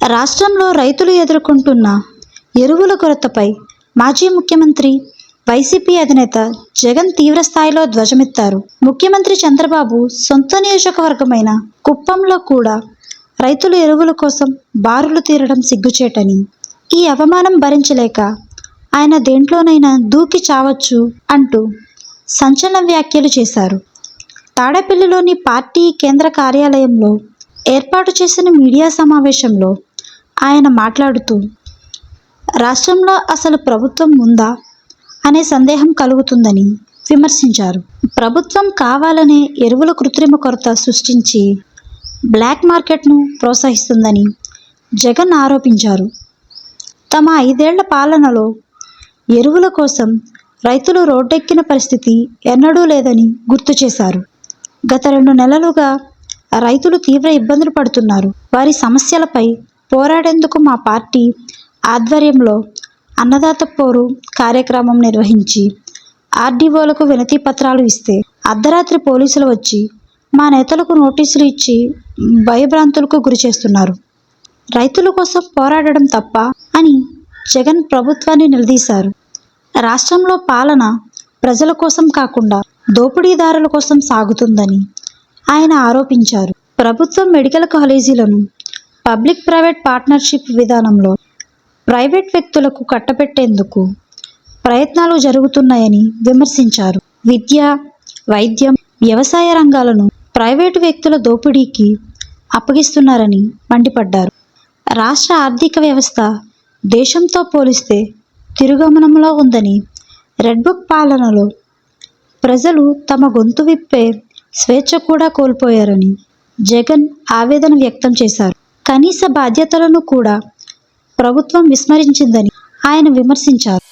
రాష్ట్రంలో రైతులు ఎదుర్కొంటున్న ఎరువుల కొరతపై మాజీ ముఖ్యమంత్రి వైసీపీ అధినేత జగన్ తీవ్రస్థాయిలో ధ్వజమెత్తారు. ముఖ్యమంత్రి చంద్రబాబు సొంత నియోజకవర్గమైన కుప్పంలో కూడా రైతులు ఎరువుల కోసం బారులు తీరడం సిగ్గుచేటని ఈ అవమానం భరించలేక ఆయన దేంట్లోనైనా దూకి చావచ్చు అంటూ సంచలన వ్యాఖ్యలు చేశారు. తాడేపల్లిలోని పార్టీ కేంద్ర కార్యాలయంలో ఏర్పాటు చేసిన మీడియా సమావేశంలో ఆయన మాట్లాడుతూ రాష్ట్రంలో అసలు ప్రభుత్వం ఉందా? అనే సందేహం కలుగుతుందని విమర్శించారు. ప్రభుత్వం కావాలనే ఎరువుల కృత్రిమ కొరత సృష్టించి బ్లాక్ మార్కెట్ను ప్రోత్సహిస్తుందని జగన్ ఆరోపించారు. తమ ఐదేళ్ళ పాలనలో ఎరువుల కోసం రైతులు రోడ్డెక్కిన పరిస్థితి ఎన్నడూ లేదని గుర్తు చేశారు. గత రెండు నెలలుగా రైతులు తీవ్ర ఇబ్బందులు పడుతున్నారు. వారి సమస్యలపై పోరాడేందుకు మా పార్టీ ఆధ్వర్యంలో అన్నదాత పోరు కార్యక్రమం నిర్వహించి ఆర్డీఓలకు వినతి పత్రాలు ఇస్తే అర్ధరాత్రి పోలీసులు వచ్చి మా నేతలకు నోటీసులు ఇచ్చి భయభ్రాంతులకు గురి చేస్తున్నారు. రైతుల కోసం పోరాడడం తప్ప అని జగన్ ప్రభుత్వాన్ని నిలదీశారు. రాష్ట్రంలో పాలన ప్రజల కోసం కాకుండా దోపిడీదారుల కోసం సాగుతుందని ఆయన ఆరోపించారు. ప్రభుత్వం మెడికల్ కాలేజీలను పబ్లిక్ ప్రైవేట్ పార్ట్నర్షిప్ విధానంలో ప్రైవేట్ వ్యక్తులకు కట్టబెట్టేందుకు ప్రయత్నాలు జరుగుతున్నాయని విమర్శించారు. విద్య వైద్యం వ్యవసాయ రంగాలను ప్రైవేటు వ్యక్తుల దోపిడీకి అప్పగిస్తున్నారని మండిపడ్డారు. రాష్ట్ర ఆర్థిక వ్యవస్థ దేశంతో పోలిస్తే తిరుగమనంలో ఉందని రెడ్బుక్ పాలనలో ప్రజలు తమ గొంతు విప్పే స్వేచ్ఛ కూడా కోల్పోయారని జగన్ ఆవేదన వ్యక్తం చేశారు. కనీస బాధ్యతలను కూడా ప్రభుత్వం విస్మరించిందని ఆయన విమర్శించారు.